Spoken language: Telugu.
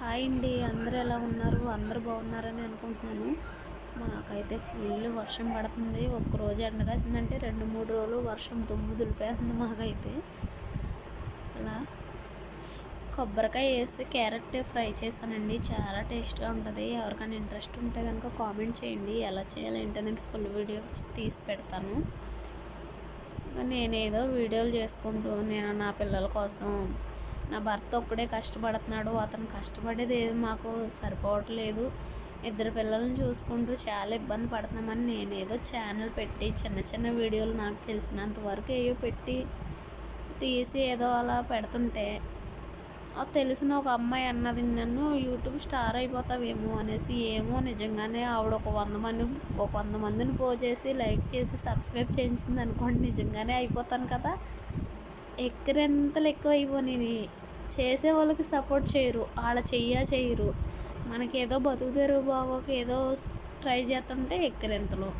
హాయ్ అండి. అందరూ ఎలా ఉన్నారు? అందరూ బాగున్నారని అనుకుంటున్నాను. మాకైతే ఫుల్ వర్షం పడుతుంది. ఒక్కరోజు ఎండ కాసిందంటే రెండు మూడు రోజులు వర్షం దుమ్ము దులిపేస్తుంది మాకైతే. అసలు కొబ్బరికాయ వేసి క్యారెట్ ఫ్రై చేశానండి. చాలా టేస్ట్గా ఉంటుంది. ఎవరికైనా ఇంట్రెస్ట్ ఉంటే కనుక కామెంట్ చేయండి. ఎలా చేయాలి ఏంటనేది ఫుల్ వీడియో తీసి పెడతాను. నేనేదో వీడియోలు చేసుకుంటూ నేను నా పిల్లల కోసం నా భర్త ఒక్కడే కష్టపడుతున్నాడు అతను కష్టపడేది ఏది మాకు సరిపోవట్లేదు. ఇద్దరు పిల్లల్ని చూసుకుంటూ చాలా ఇబ్బంది పడుతున్నామని నేను ఏదో ఛానల్ పెట్టి చిన్న చిన్న వీడియోలు నాకు తెలిసినంత వరకు ఏవో పెట్టి తీసి ఏదో అలా పెడుతుంటే తెలిసిన ఒక అమ్మాయి అన్నది నన్ను యూట్యూబ్ స్టార్ అయిపోతావేమో అనేసి ఏమో నిజంగానే ఆవిడ ఒక వంద మంది ఒక వంద మందిని పోజేసి లైక్ చేసి సబ్స్క్రైబ్ చేయించింది అనుకోండి నిజంగానే అయిపోతాను కదా. ఎక్కరెంతలు ఎక్కువ అయిపోయి చేసే వాళ్ళకి సపోర్ట్ చేయరు. వాళ్ళ చెయ్యా చేయరు మనకి ఏదో బతుకుతారు బాగోక ఏదో ట్రై చేస్తుంటే ఎక్కరెంతలు.